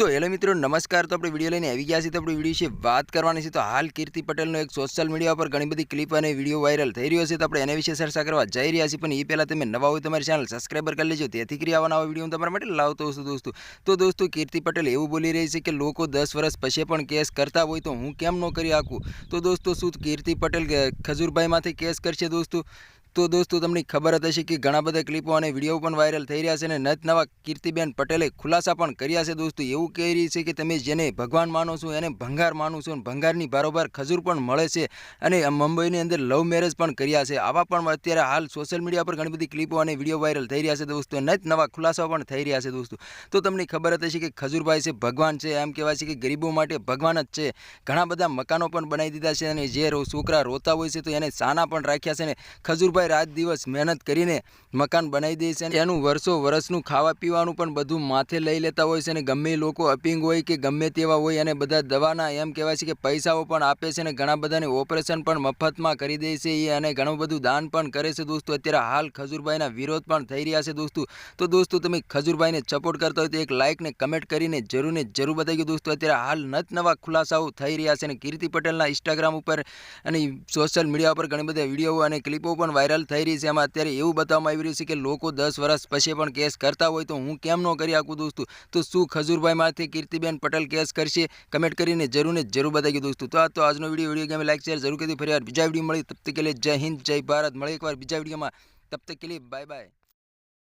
તો હેલો મિત્રો, નમસ્કાર. તો આપણે વીડિયો લઈને આવી ગયા છીએ. તો આપણે વીડિયો વિશે વાત કરવાની છે. તો હાલ કીર્તિ પટેલનો એક સોશિયલ મીડિયા પર ઘણી બધી ક્લિપ અને વીડિયો વાયરલ થઈ રહ્યો છે. તો આપણે એના વિશે ચર્ચા કરવા જઈ રહ્યા છીએ. પણ એ પહેલાં તમે નવા હોય તમારી ચેનલ સબસ્ક્રાઈબર કરી લેજો. તેથી કરી આવવાના વીડિયો હું તમારા માટે લાવતો છું, દોસ્તો. તો દોસ્તો, કીર્તિ પટેલ એવું બોલી રહી છે કે લોકો દસ વર્ષ પછી પણ કેસ કરતા હોય તો હું કેમ ન કરી આપું તો દોસ્તો, શું કીર્તિ પટેલ ખજૂરભાઈમાંથી કેસ કરશે, દોસ્તો? તો દોસ્તો, તમને ખબર જ હશે કે ઘણા બધા ક્લિપો અને વીડિયો પણ વાયરલ થઈ રહ્યા છે અને નત નવા કીર્તિબેન પટેલે ખુલાસા પણ કર્યા છે દોસ્તો. એવું કહી રહી છે કે તમે જેને ભગવાન માનો છો, એને ભંગાર માનો છો અને ભંગારની બારોબાર ખજૂર પણ મળે છે અને મુંબઈની અંદર લવ મેરેજ પણ કર્યા છે. આવા પણ અત્યારે હાલ સોશિયલ મીડિયા પર ઘણી બધી ક્લિપો અને વીડિયો વાયરલ થઈ રહ્યા છે દોસ્તો. નત નવા ખુલાસાઓ પણ થઈ રહ્યા છે દોસ્તો. તો તમને ખબર જ હશે કે ખજૂરભાઈ છે, ભગવાન છે. એમ કહેવાય છે કે ગરીબો માટે ભગવાન જ છે. ઘણા બધા મકાનો પણ બનાવી દીધા છે અને જે છોકરા રોતા હોય છે તો એને સાના પણ રાખ્યા છે અને ખજૂરભાઈ રાત દિવસ મહેનત કરીને મકાન બનાવી દે છે અને એનું વર્ષો વર્ષનું ખાવા પીવાનું પણ બધું માથે લઈ લેતા હોય છે અને ગમે લોકો અપિંગ હોય કે ગમે તેવા હોય અને બધા દવાના એમ કહેવાય છે કે પૈસાઓ પણ આપે છે અને ઘણા બધાને ઓપરેશન પણ મફતમાં કરી દે છે એ અને ઘણું બધું દાન પણ કરે છે દોસ્તો. અત્યારે હાલ ખજૂરભાઈના વિરોધ પણ થઈ રહ્યા છે દોસ્તો. તો દોસ્તો તમે ખજૂરભાઈને સપોર્ટ કરતા હોય તો એક લાઇક ને કમેન્ટ કરીને જરૂર ને જરૂર બતાવી દોસ્તો. અત્યારે હાલ નત નવા ખુલાસાઓ થઈ રહ્યા છે અને કીર્તિ પટેલના ઇન્સ્ટાગ્રામ ઉપર અને સોશિયલ મીડિયા ઉપર ઘણી બધા વીડિયો અને ક્લિપો પણ વાયરલ થઈ રહી છે. એમાં અત્યારે એવું બતાવવામાં આવી રહ્યું છે કે લોકો દસ વર્ષ પછી પણ કેસ કરતા હોય તો હું કેમ ન કરી આખું દોસ્તો? તો શું ખજૂરભાઈમાંથી કીર્તિબેન પટેલ કેસ કરશે? કમેન્ટ કરીને જરૂર ને જરૂર બતાવી દોસ્તો. તો આ તો આજનો વીડિયો વીડિયો ગમે લાઈક, શેર જરૂર કરી ફરી વાર બીજા વીડિયો મળી તબ તક જય હિન્દ, જય ભારત. મળે એકવાર બીજા વિડીયોમાં. તબ તક બાય બાય.